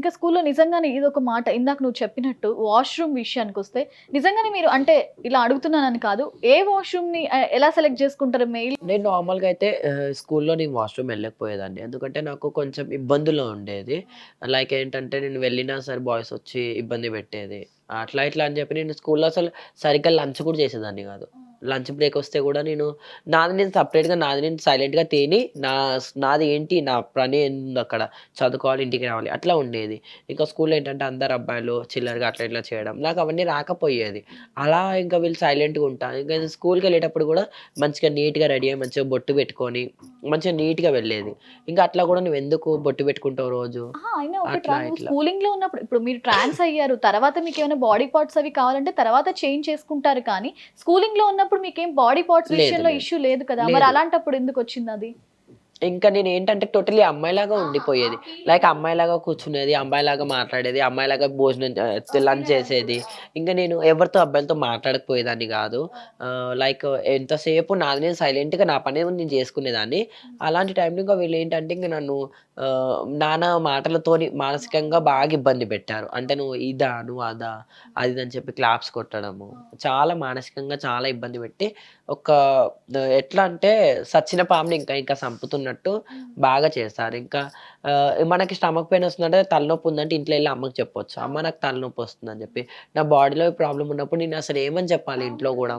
ఇంకా స్కూల్లో నిజంగానే ఇది ఒక మాట ఇందాక నువ్వు చెప్పినట్టు వాష్రూమ్ విషయానికి వస్తే నిజంగానే మీరు అంటే ఇలా అడుగుతున్నానని కాదు ఏ వాష్రూమ్ని ఎలా సెలెక్ట్ చేసుకుంటారు మెయిల్ నేను నార్మల్గా అయితే స్కూల్లో నేను వాష్రూమ్ వెళ్ళకపోయేదాన్ని. ఎందుకంటే నాకు కొంచెం ఇబ్బందులు ఉండేది. లైక్ ఏంటంటే నేను వెళ్ళినా సరే బాయ్స్ వచ్చి ఇబ్బంది పెట్టేది. అట్లా ఇట్లా అని చెప్పి నేను స్కూల్లో అసలు సరిగ్గా లంచ్ కూడా చేసేదాన్ని కాదు. లంచ్ బ్రేక్ వస్తే కూడా నేను నాది నేను సపరేట్గా నాది నేను సైలెంట్గా తిని నా నాది ఏంటి నా పని ఏంది అక్కడ? చదువుకోవాలి ఇంటికి రావాలి. అట్లా ఉండేది. ఇంకా స్కూల్లో ఏంటంటే అందరు అబ్బాయిలు చిల్లరగా అట్లా ఇట్లా చేయడం. నాకు అవన్నీ రాకపోయేది. అలా ఇంకా వీళ్ళు సైలెంట్గా ఉంటాను ఇంకా స్కూల్కి వెళ్ళేటప్పుడు కూడా మంచిగా నీట్గా రెడీ అయ్యి మంచిగా బొట్టు పెట్టుకొని మంచిగా నీట్గా వెళ్ళేది. ఇంకా అట్లా కూడా నువ్వు ఎందుకు బొట్టు పెట్టుకుంటావు రోజు. స్కూలింగ్లో ఉన్నప్పుడు ఇప్పుడు మీరు ట్రాన్స్ అయ్యారు. తర్వాత మీకు ఏమైనా బాడీ పార్ట్స్ అవి కావాలంటే తర్వాత చేంజ్ చేసుకుంటారు కానీ స్కూలింగ్లో ఉన్నప్పుడు మీకేం బాడీ పార్ట్స్ విషయంలో. ఇష్యూ లేదు కదా మరి. అలాంటప్పుడు ఎందుకు వచ్చింది అది ఇంకా నేను ఏంటంటే టోటలీ అమ్మాయిలాగా ఉండిపోయేది. లైక్ అమ్మాయిలాగా కూర్చునేది అమ్మాయిలాగా మాట్లాడేది అమ్మాయిలాగా భోజనం లంచ్ చేసేది. ఇంకా నేను ఎవరితో అబ్బాయిలతో మాట్లాడకపోయేదాన్ని కాదు. లైక్ ఎంతసేపు నాది నేను సైలెంట్గా నా పని నేను చేసుకునేదాన్ని. అలాంటి టైంలో ఇంకా వీళ్ళు ఏంటంటే ఇంకా నన్ను నానా మాటలతోని మానసికంగా బాగా ఇబ్బంది పెట్టారు. అంటే నువ్వు ఇదా నువ్వు అదా అది అని చెప్పి క్లాప్స్ కొట్టడము. చాలా మానసికంగా చాలా ఇబ్బంది పెట్టి ఒక ఎట్లా అంటే సచ్చిన పాముని ఇంకా ఇంకా చంపుతున్నట్టు బాగా చేస్తారు. ఇంకా మనకి స్టమక్ పెయిన్ వస్తుందంటే తలనొప్పి ఉందంటే ఇంట్లో వెళ్ళి అమ్మకి చెప్పొచ్చు. అమ్మ నాకు తలనొప్పి వస్తుందని చెప్పి. నా బాడీలో ప్రాబ్లం ఉన్నప్పుడు నేను అసలు ఏమని చెప్పాలి ఇంట్లో కూడా?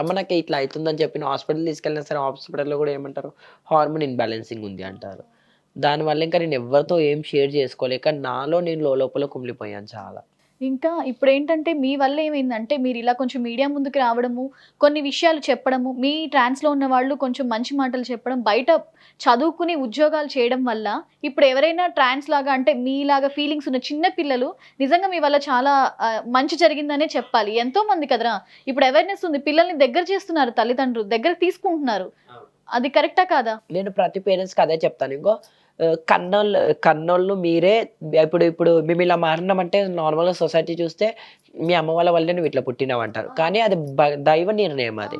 అమ్మ నాకు ఇట్లా అవుతుందని చెప్పి హాస్పిటల్ తీసుకెళ్ళినా సరే హాస్పిటల్లో కూడా ఏమంటారు? హార్మోన్ ఇన్బ్యాలెన్సింగ్ ఉంది అంటారు. దానివల్ల ఇంకా నేను ఎవరితో ఏం షేర్ చేసుకోలేక నాలో నేను లోపల కుమిలిపోయాను చాలా. ఇంకా ఇప్పుడు ఏంటంటే మీ వల్ల ఏమైందంటే మీరు ఇలా కొంచెం మీడియా ముందుకు రావడము కొన్ని విషయాలు చెప్పడము మీ ట్రాన్స్లో ఉన్న వాళ్ళు కొంచెం మంచి మాటలు చెప్పడం బయట చదువుకుని ఉద్యోగాలు చేయడం వల్ల ఇప్పుడు ఎవరైనా ట్రాన్స్ లాగా అంటే మీలాగా ఫీలింగ్స్ ఉన్న చిన్న పిల్లలు నిజంగా మీ వల్ల చాలా మంచి జరిగిందనే చెప్పాలి. ఎంతో మంది కదరా? ఇప్పుడు అవేర్నెస్ ఉంది. పిల్లల్ని దగ్గర చేస్తున్నారు తల్లిదండ్రులు దగ్గర తీసుకుంటున్నారు. అది కరెక్టా కాదా? నేను ప్రతి పేరెంట్స్కి అదే చెప్తాను. ఇంకో కన్నోళ్ళు కన్నోళ్ళు మీరే. ఇప్పుడు ఇప్పుడు మేము ఇలా మారినామంటే నార్మల్గా సొసైటీ చూస్తే మీ అమ్మ వాళ్ళ వల్లే నువ్వు ఇట్లా పుట్టినావు అంటారు కానీ అది దైవ నిర్ణయం అది.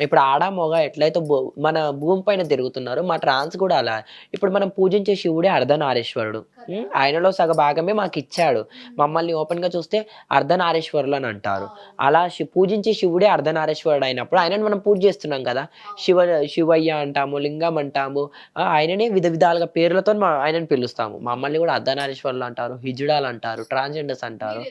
ఇప్పుడు ఆడ మొగ ఎట్లయితే భూ- మన భూమి పైన తిరుగుతున్నారు మా ట్రాన్స్ కూడా అలా. ఇప్పుడు మనం పూజించే శివుడే అర్ధనారీశ్వరుడు. ఆయనలో సగ భాగమే మాకు ఇచ్చాడు మమ్మల్ని ఓపెన్గా చూస్తే అర్ధనారీశ్వరులు అని అంటారు. అలా పూజించే శివుడే అర్ధనారీశ్వరుడు అయినప్పుడు ఆయనను మనం పూజ చేస్తున్నాం కదా. శివ శివయ్య అంటాము లింగం అంటాము. ఆయననే విధ విధాలుగా పేర్లతో మా ఆయనను పిలుస్తాము. మమ్మల్ని కూడా అర్ధనారీశ్వరులు అంటారు హిజుడాలు అంటారు ట్రాన్స్జెండర్స్ అంటారు.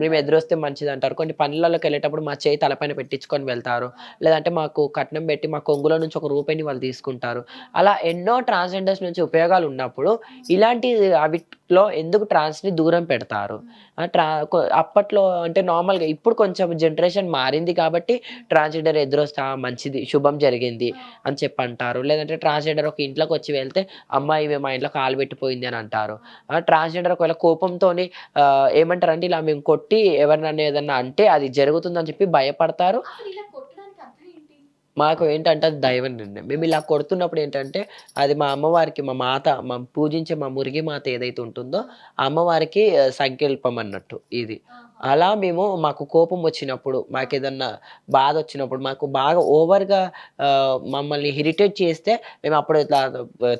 మేము ఎదురొస్తే మంచిది అంటారు కొన్ని పనులలోకి వెళ్ళేటప్పుడు మా చేయి తలపైన పెట్టించుకొని వెళ్తారు. లేదంటే మాకు కట్నం పెట్టి మా కొంగులో నుంచి ఒక రూపాయిని వాళ్ళు తీసుకుంటారు. అలా ఎన్నో ట్రాన్స్జెండర్స్ నుంచి ఉపయోగాలు ఉన్నప్పుడు ఇలాంటి లో ఎందుకు ట్రాన్స్ని దూరం పెడతారు? ట్రా అప్పట్లో అంటే నార్మల్గా ఇప్పుడు కొంచెం జనరేషన్ మారింది కాబట్టి ట్రాన్స్జెండర్ ఎదురొస్తా మంచిది శుభం జరిగింది అని చెప్పి అంటారు లేదంటే ట్రాన్స్జెండర్ ఒక ఇంట్లోకి వచ్చి వెళ్తే అమ్మాయి మా ఇంట్లో కాలు పెట్టిపోయింది అని అంటారు. ట్రాన్స్జెండర్ ఒకవేళ కోపంతో ఏమంటారు అంటే ఇలా మేము కొట్టి ఎవరినన్నా ఏదన్నా అంటే అది జరుగుతుందని చెప్పి భయపడతారు. మాకు ఏంటంటే అది దైవ నిర్ణయం. మేము ఇలా కొడుతున్నప్పుడు ఏంటంటే అది మా అమ్మవారికి మా మాత మా పూజించే మా మురిగి మాత ఏదైతే ఉంటుందో ఆ అమ్మవారికి సంకల్పం అన్నట్టు ఇది. అలా మేము మాకు కోపం వచ్చినప్పుడు మాకు ఏదన్నా బాధ వచ్చినప్పుడు మాకు బాగా ఓవర్గా మమ్మల్ని ఇరిటేట్ చేస్తే మేము అప్పుడు ఇట్లా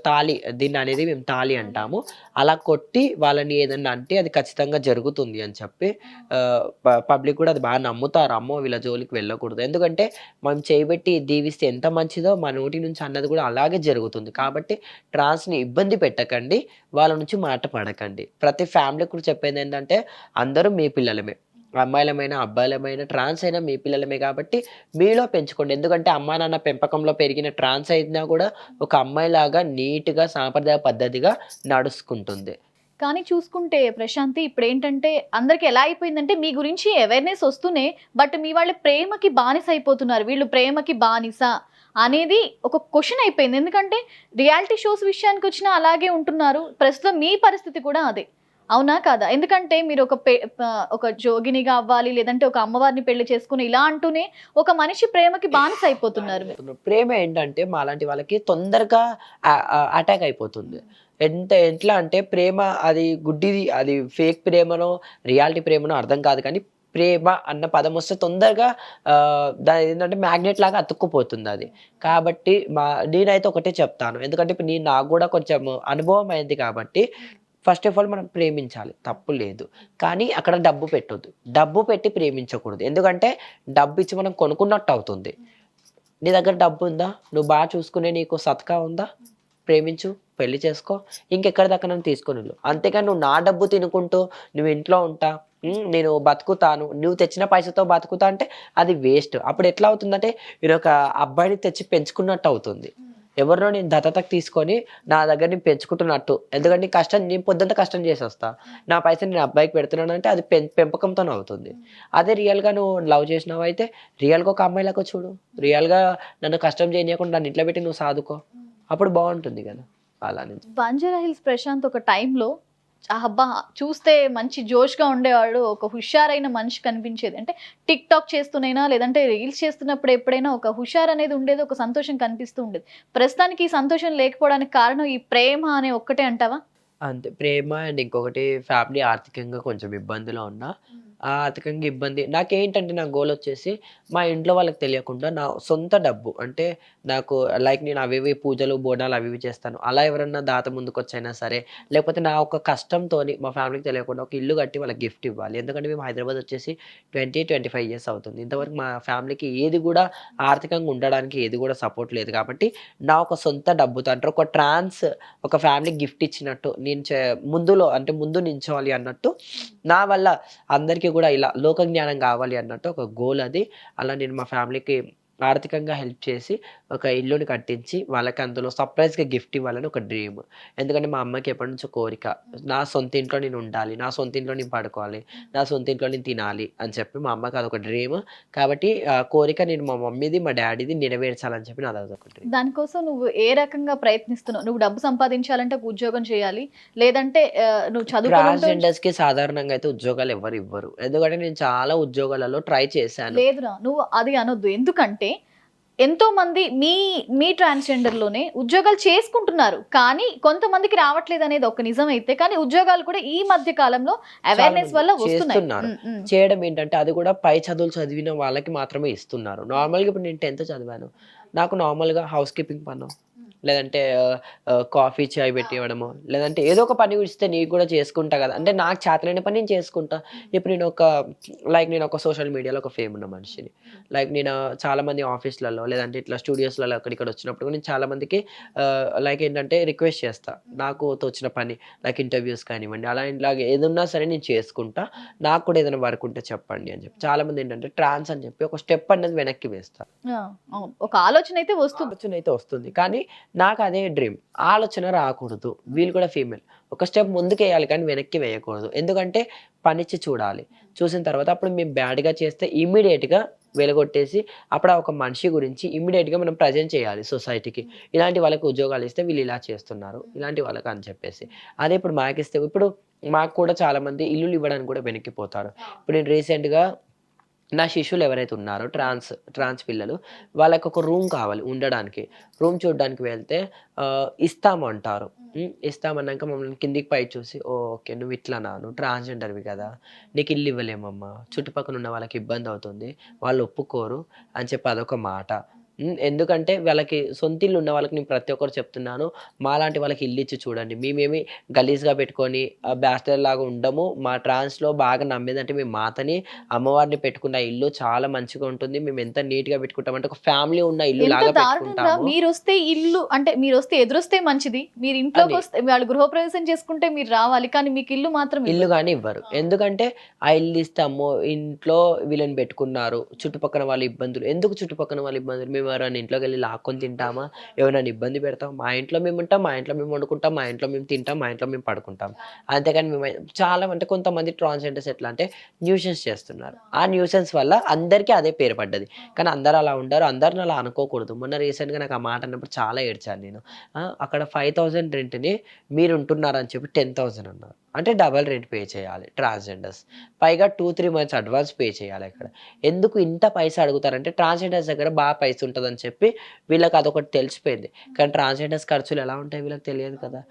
తాళి దీన్ని అనేది మేము తాళి అంటాము. అలా కొట్టి వాళ్ళని ఏదన్నా అంటే అది ఖచ్చితంగా జరుగుతుంది అని చెప్పి పబ్లిక్ కూడా అది బాగా నమ్ముతారు. అమ్మో వీళ్ళ జోలికి వెళ్ళకూడదు. ఎందుకంటే మనం చేయబెట్టి దీవిస్తే ఎంత మంచిదో మా నోటి నుంచి అన్నది కూడా అలాగే జరుగుతుంది. కాబట్టి ట్రాన్స్ని ఇబ్బంది పెట్టకండి. వాళ్ళ నుంచి మాట పడకండి. ప్రతి ఫ్యామిలీ కూడా చెప్పేది ఏంటంటే అందరూ మీ పిల్లలమే. అమ్మాయిలమైన అబ్బాయిలమైన ట్రాన్స్ అయినా మీ పిల్లలమే కాబట్టి మీలో పెంచుకోండి. ఎందుకంటే అమ్మా నాన్న పెంపకంలో పెరిగిన ట్రాన్స్ అయినా కూడా ఒక అమ్మాయిలాగా నీట్గా సాంప్రదాయ పద్ధతిగా నడుచుకుంటుంది. కానీ చూసుకుంటే ప్రశాంతి ఇప్పుడు ఏంటంటే అందరికి ఎలా అయిపోయిందంటే మీ గురించి అవేర్నెస్ వస్తూనే బట్ మీ వాళ్ళ ప్రేమకి బానిస అయిపోతున్నారు. వీళ్ళు ప్రేమకి బానిస అనేది ఒక క్వశ్చన్ అయిపోయింది. ఎందుకంటే రియాలిటీ షోస్ విషయానికి వచ్చినా అలాగే ఉంటున్నారు. ప్రస్తుతం మీ పరిస్థితి కూడా అదే. అవునా కాదా? ఎందుకంటే మీరు ఒక పే ఒక జోగినిగా అవ్వాలి లేదంటే ఒక అమ్మవారిని పెళ్ళి చేసుకుని ఇలా అంటూనే ఒక మనిషి ప్రేమకి బానిస అయిపోతున్నారు. ప్రేమ ఏంటంటే మా లాంటి వాళ్ళకి తొందరగా అటాక్ అయిపోతుంది. ఎంత ఎట్లా అంటే ప్రేమ అది గుడ్డిది అది ఫేక్ ప్రేమనో రియాలిటీ ప్రేమనో అర్థం కాదు. కానీ ప్రేమ అన్న పదం వస్తే తొందరగా దాని ఏంటంటే మ్యాగ్నెట్ లాగా అతుక్కుపోతుంది అది. కాబట్టి మా నేనైతే ఒకటే చెప్తాను. ఎందుకంటే ఇప్పుడు నేను నాకు కూడా కొంచెం అనుభవం అయింది కాబట్టి ఫస్ట్ ఆఫ్ ఆల్ మనం ప్రేమించాలి. తప్పు లేదు. కానీ అక్కడ డబ్బు పెట్టొద్దు. డబ్బు పెట్టి ప్రేమించకూడదు. ఎందుకంటే డబ్బు ఇచ్చి మనం కొనుక్కున్నట్టు అవుతుంది. నీ దగ్గర డబ్బు ఉందా? నువ్వు బాగా చూసుకునే నీకు సత్కా ఉందా? ప్రేమించు పెళ్ళి చేసుకో. ఇంకెక్కడి దాకా నన్ను తీసుకొని వెళ్ళు. అంతేకాని నువ్వు నా డబ్బు తినుకుంటూ నువ్వు ఇంట్లో ఉంటా. నేను బతుకుతాను. నువ్వు తెచ్చిన పైసతో బతుకుతా అంటే అది వేస్ట్. అప్పుడు ఎట్లా అవుతుందంటే నేను ఒక అబ్బాయిని తెచ్చి పెంచుకున్నట్టు అవుతుంది. ఎవరినో నేను దత్తతకు తీసుకొని నా దగ్గర నేను పెంచుకుంటున్నట్టు. ఎందుకంటే నీ కష్టం నేను పొద్దుంత కష్టం చేసి వస్తా నా పైసలు నేను అబ్బాయికి పెడుతున్నాను అంటే అది పెంపకంతో అవుతుంది. అదే రియల్గా నువ్వు లవ్ చేసినావు అయితే రియల్గా ఒక అమ్మాయిలకు చూడు. రియల్గా నన్ను కష్టం చేయకుండా నన్ను ఇంట్లో పెట్టి నువ్వు సాదుకో. అప్పుడు బాగుంటుంది కదా అలా నుంచి బంజారా హిల్స్ ప్రశాంత్ ఒక టైంలో అబ్బా చూస్తే మంచి జోష్గా ఉండేవాడు ఒక హుషారైన మనిషి కనిపించేది. అంటే టిక్ టాక్ చేస్తూనైనా లేదంటే రీల్స్ చేస్తున్నప్పుడు ఎప్పుడైనా ఒక హుషార్ అనేది ఉండేది ఒక సంతోషం కనిపిస్తూ ఉండేది. ప్రస్తుతానికి ఈ సంతోషం లేకపోవడానికి కారణం ఈ ప్రేమ అనే ఒక్కటే అంటావా? అంతే. ప్రేమ అండ్ ఇంకొకటి ఫ్యామిలీ ఆర్థికంగా కొంచెం ఇబ్బందిలో ఉన్నా ఆర్థికంగా ఇబ్బంది. నాకేంటంటే నా గోల్ వచ్చేసి మా ఇంట్లో వాళ్ళకి తెలియకుండా నా సొంత డబ్బు అంటే నాకు లైక్ నేను అవి పూజలు బోనాలు అవి ఇవి చేస్తాను. అలా ఎవరన్నా దాత ముందుకు వచ్చైనా సరే లేకపోతే నా ఒక కష్టంతో మా ఫ్యామిలీకి తెలియకుండా ఒక ఇల్లు కట్టి వాళ్ళకి గిఫ్ట్ ఇవ్వాలి. ఎందుకంటే మేము హైదరాబాద్ వచ్చేసి ట్వంటీ ట్వంటీ ఫైవ్ ఇయర్స్ అవుతుంది. ఇంతవరకు మా ఫ్యామిలీకి ఏది కూడా ఆర్థికంగా ఉండడానికి ఏది కూడా సపోర్ట్ లేదు. కాబట్టి నా ఒక సొంత డబ్బుతో అంటే ఒక ట్రాన్స్ ఒక ఫ్యామిలీకి గిఫ్ట్ ఇచ్చినట్టు నేను చే- ముందులో అంటే ముందు నించోవాలి అన్నట్టు నా వల్ల అందరికీ కూడా ఇలా లోక జ్ఞానం కావాలి అన్నట్టు ఒక గోల్ అది. అలా నేను మా ఫ్యామిలీకి ఆర్థికంగా హెల్ప్ చేసి ఒక ఇల్లుని కట్టించి వాళ్ళకి అందులో సర్ప్రైజ్గా గిఫ్ట్ ఇవ్వాలని ఒక డ్రీమ్. ఎందుకంటే మా అమ్మకి ఎప్పటి నుంచో కోరిక నా సొంత ఇంట్లో నేను ఉండాలి నా సొంత ఇంట్లో నేను పడుకోవాలి నా సొంత ఇంట్లో నేను తినాలి అని చెప్పి మా అమ్మకి అదొక డ్రీమ్. కాబట్టి ఆ కోరిక నేను మా మమ్మీది మా డాడీది నెరవేర్చాలని చెప్పి నాది అదొక డ్రీమ్. దానికోసం నువ్వు ఏ రకంగా ప్రయత్నిస్తున్నావు? నువ్వు డబ్బు సంపాదించాలంటే ఉద్యోగం చేయాలి లేదంటే నువ్వు ట్రాన్స్జెండర్స్కి సాధారణంగా అయితే ఉద్యోగాలు ఎవరు ఇవ్వరు. ఎందుకంటే నేను చాలా ఉద్యోగాలలో ట్రై చేశాను. లేదురా నువ్వు అది అనొద్దు. ఎందుకంటే ఎంతో మంది మీ మీ transgender లోనే ఉద్యోగాలు చేసుకుంటున్నారు. కానీ కొంతమందికి రావట్లేదు అనేది ఒక నిజం అయితే కానీ ఉద్యోగాలు కూడా ఈ మధ్య కాలంలో అవేర్నెస్ వల్ల వస్తున్నాయి. ఉమ్. చేయడం ఏంటంటే అది కూడా పై చదువులు చదివిన వాళ్ళకి మాత్రమే ఇస్తున్నారు. నార్మల్గా ఇప్పుడు నేను టెన్త్ చదివాను. నాకు నార్మల్గా హౌస్ కీపింగ్ పను. లేదంటే కాఫీ చాయ్ పెట్టి ఇవ్వడము. లేదంటే ఏదో ఒక పని ఇస్తే నీకు కూడా చేసుకుంటా కదా. అంటే నాకు చేతనైన పని నేను చేసుకుంటా. ఇప్పుడు నేను ఒక లైక్ నేను ఒక సోషల్ మీడియాలో ఒక ఫేమ్ ఉన్న మనిషిని. లైక్ నేను చాలా మంది ఆఫీస్లలో లేదంటే ఇట్లా స్టూడియోస్లలో అక్కడిక్కడ వచ్చినప్పుడు నేను చాలా మందికి లైక్ ఏంటంటే రిక్వెస్ట్ చేస్తా. నాకు తోచిన పని లైక్ ఇంటర్వ్యూస్ కానివ్వండి అలా ఇలాగ ఏదున్నా సరే నేను చేసుకుంటా. నాకు కూడా ఏదైనా వర్క్ ఉంటే చెప్పండి అని చెప్పి. చాలా మంది ఏంటంటే ట్రాన్స్ అని చెప్పి ఒక స్టెప్ అనేది వెనక్కి వేస్తారు అవును. ఒక ఆలోచన అయితే వస్తుంది. ఆలోచన అయితే వస్తుంది. కానీ నాకు అదే డ్రీమ్ ఆలోచన రాకూడదు. వీళ్ళు కూడా ఫీమేల్ ఒక స్టెప్ ముందుకు వేయాలి కానీ వెనక్కి వేయకూడదు. ఎందుకంటే పనిచ్చి చూడాలి. చూసిన తర్వాత అప్పుడు మేము బ్యాడ్గా చేస్తే ఇమ్మీడియట్గా వెలగొట్టేసి అప్పుడు ఆ ఒక మనిషి గురించి ఇమ్మీడియట్గా మనం ప్రజెంట్ చేయాలి సొసైటీకి ఇలాంటి వాళ్ళకి ఉద్యోగాలు ఇస్తే వీళ్ళు ఇలా చేస్తున్నారు. ఇలాంటి వాళ్ళకి అని చెప్పేసి. అదే ఇప్పుడు మాకు ఇస్తే ఇప్పుడు మాకు కూడా చాలా మంది ఇల్లులు ఇవ్వడానికి కూడా వెనక్కిపోతారు. ఇప్పుడు నేను రీసెంట్గా నా శిష్యులు ఎవరైతే ఉన్నారో ట్రాన్స్ ట్రాన్స్ పిల్లలు వాళ్ళకి ఒక రూమ్ కావాలి ఉండడానికి. రూమ్ చూడడానికి వెళ్తే ఆ, ఇస్తాము అంటారు. ఉమ్, ఇస్తామన్నాక మమ్మల్ని కిందికి పై చూసి "ఓ, ఓకే నువ్వు ఇట్లానా నువ్వు ట్రాన్స్జెండర్వి కదా నీకు ఇల్లు ఇవ్వలేమమ్మా చుట్టుపక్కల ఉన్న వాళ్ళకి ఇబ్బంది అవుతుంది వాళ్ళు ఒప్పుకోరు అని చెప్పి అదొక మాట. ఎందుకంటే వాళ్ళకి సొంత ఇల్లు ఉన్న వాళ్ళకి నేను ప్రతి ఒక్కరు చెప్తున్నాను మాలాంటి వాళ్ళకి ఇల్లు ఇచ్చి చూడండి. మేమేమి గలీజ్గా పెట్టుకొని బ్యాస్టర్ లాగా ఉండము. మా ట్రాన్స్లో బాగా నమ్మేదంటే మేము మాతని అమ్మవారిని పెట్టుకున్న ఇల్లు చాలా మంచిగా ఉంటుంది. మేము ఎంత నీట్గా పెట్టుకుంటామంటే ఒక ఫ్యామిలీ ఉన్న ఇల్లు లాగా పెట్టుకుంటాము. మీరు వస్తే ఇల్లు అంటే మీరు వస్తే ఎదురొస్తే మంచిది. మీరు ఇంట్లోకి. వస్తే వాళ్ళు గృహప్రవేశం చేసుకుంటే మీరు రావాలి కానీ మీకు ఇల్లు మాత్రం ఇల్లు కానీ ఇవ్వరు. ఎందుకంటే ఆ ఇల్లు ఇస్తాము. ఇంట్లో వీళ్ళని పెట్టుకున్నారు. చుట్టుపక్కల వాళ్ళ ఇబ్బందులు. ఎందుకు చుట్టుపక్కల వాళ్ళ ఇబ్బందులు? మేము ఎవరైనా ఇంట్లోకి వెళ్ళి లాక్కొని తింటామా? ఎవరైనా ఇబ్బంది పెడతాం మా ఇంట్లో మేము ఉంటాం మా ఇంట్లో మేము వండుకుంటాం మా ఇంట్లో మేము తింటాం మా ఇంట్లో మేము పడుకుంటాం. అంతేకాని మేము చాలా అంటే కొంతమంది ట్రాన్స్జెండర్స్ ఎట్లా అంటే న్యూసెన్స్ చేస్తున్నారు. ఆ న్యూసెన్స్ వల్ల అందరికీ అదే పేరు పడ్డది. కానీ అందరు అలా ఉండరు అందరిని అలా అనుకోకూడదు. మొన్న రీసెంట్గా నాకు ఆ మాట అన్నప్పుడు చాలా ఏడ్చాను నేను. అక్కడ ఫైవ్ థౌజండ్ రెంట్ని మీరు ఉంటున్నారని చెప్పి టెన్ థౌజండ్ అన్నారు. అంటే డబల్ రెంట్ పే చేయాలి ట్రాన్స్జెండర్స్. పైగా two three months advance pay చేయాలి అక్కడ. ఎందుకు ఇంత పైసా అడుగుతారంటే ట్రాన్స్జెండర్స్ దగ్గర బాగా పైసా ఉంటుందని చెప్పి వీళ్ళకి అదొకటి తెలిసిపోయింది. కానీ ట్రాన్స్జెండర్స్ ఖర్చులు ఎలా ఉంటాయి వీళ్ళకి తెలియదు కదా.